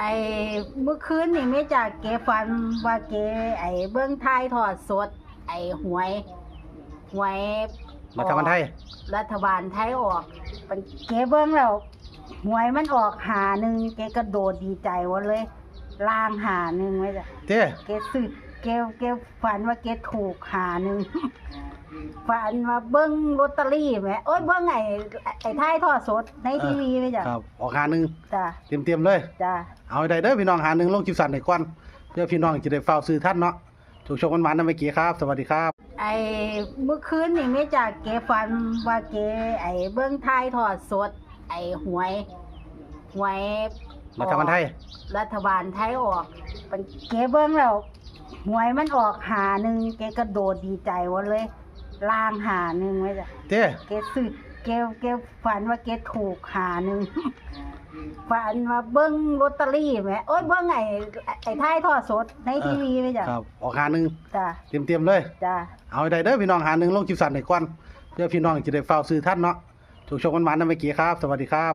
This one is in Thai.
ไอ้เมื่อคืนนี่แม่จากเกฟันว่าเกไอ้เบิ้งทายทอดสด ไอ้หวยหวยรัฐบาลไทย รัฐบาลไทยออกเป็นเกเบิ้งแล้วหวยมันออกหาหนึ่งเกกระโดดดีใจวันเลยล่างหาหนึ่งไว้จ้ะเจ้เกสึกเกเกฝันว่าเกถูกหาหนึ่ง ฝันว่าเบิ้งลอตเตอรี่แหมโอ้ยเบิ้งไอ้ไอ้ทายทอดสดในทีวีไหมจ้ะครับออกหาหนึ่งจ้ะเตรียมเตรียมๆเลย จ้ะเอาให้ได้เด้อพี่น้องหาหนึ่งลงจิบสันให้ก่อนเพื่อพี่น้องจะได้เฝ้าซื้อท่านเนาะถูกชมกันมานะเมื่อกี้ครับ สวัสดีครับ ไอ้เมื่อคืนนี่แม่จากเกฟันว่าเกไอ้เบิ้งทายทอดสด ไอ้หวยหวยรัฐบาลไทย รัฐบาลไทยออกเป็นเกเบิ้งแล้วหวยมันออกหาหนึ่งเกกระโดดดีใจวันเลย ล่างหาหนึ่งไว้จ้ะเจ้เกสึกเกเกฝันว่าเกถูกหาหนึ่ง ฝันว่าเบิ้งลอตเตอรี่แหมโอ้ยเบิ้งไอ้ไอ้ทายทอดสดในทีวีไหมจ้ะครับออกหาหนึ่งจ้ะเตรียมเตรียมๆเลย จ้ะเอาให้ได้เด้อพี่น้องหาหนึ่งลงจิบสันให้ก่อนเพื่อพี่น้องจะได้เฝ้าซื้อท่านเนาะถูกชมกันมานะเมื่อกี้ครับ สวัสดีครับ